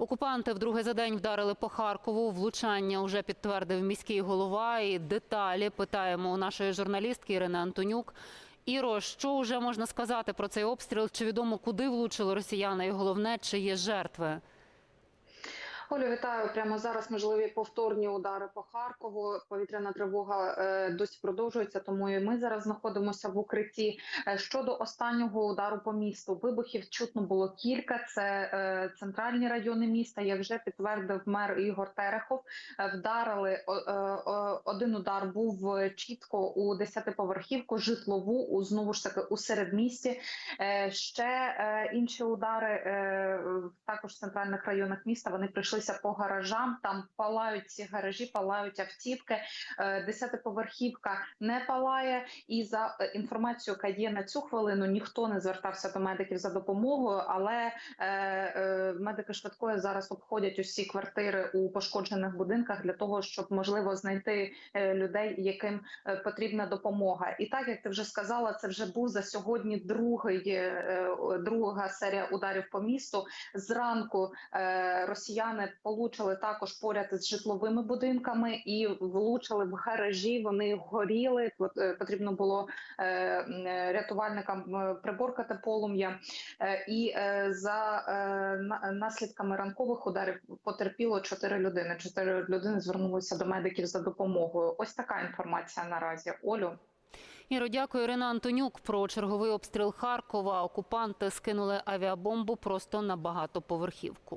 Окупанти вдруге за день вдарили по Харкову. Влучання вже підтвердив міський голова. І деталі питаємо у нашої журналістки Ірини Антонюк. Іро, що вже можна сказати про цей обстріл? Чи відомо, куди влучили росіяни? І головне, чи є жертви? Олю, вітаю. Прямо зараз можливі повторні удари по Харкову. Повітряна тривога е, досі продовжується, тому і ми зараз знаходимося в укритті. Е, Щодо останнього удару по місту, вибухів чутно було кілька. Це е, центральні райони міста. Як вже підтвердив мер Ігор Терехов, вдарили один удар був чітко у десятиповерхівку, житлову у знову ж таки у середмісті. Ще інші удари також в центральних районах міста. Вони прийшлися по гаражам. Там палають ці гаражі, палають автівки. Е, Десятиповерхівка не палає. І за е, інформацією, яка є на цю хвилину, ніхто не звертався до медиків за допомогою, але е, медики швидкої зараз обходять усі квартири у пошкоджених будинках для того, щоб можливо знайти людей, яким потрібна допомога. І так як ти вже сказала, це вже був за сьогодні другий друга серія ударів по місту. Зранку росіяни получили також поряд з житловими будинками і влучили в гаражі. Вони горіли. Е, Потрібно було е, е, рятувальникам приборкати полум'я. І за на- наслідками ранкових ударів потерпіло чотири людини. Чотири людини звернулися до медиків за допомогою. Ось така інформація наразі. Олю. Іро, дякую. Ірина Антонюк про черговий обстріл Харкова. Окупанти скинули авіабомбу просто на багатоповерхівку.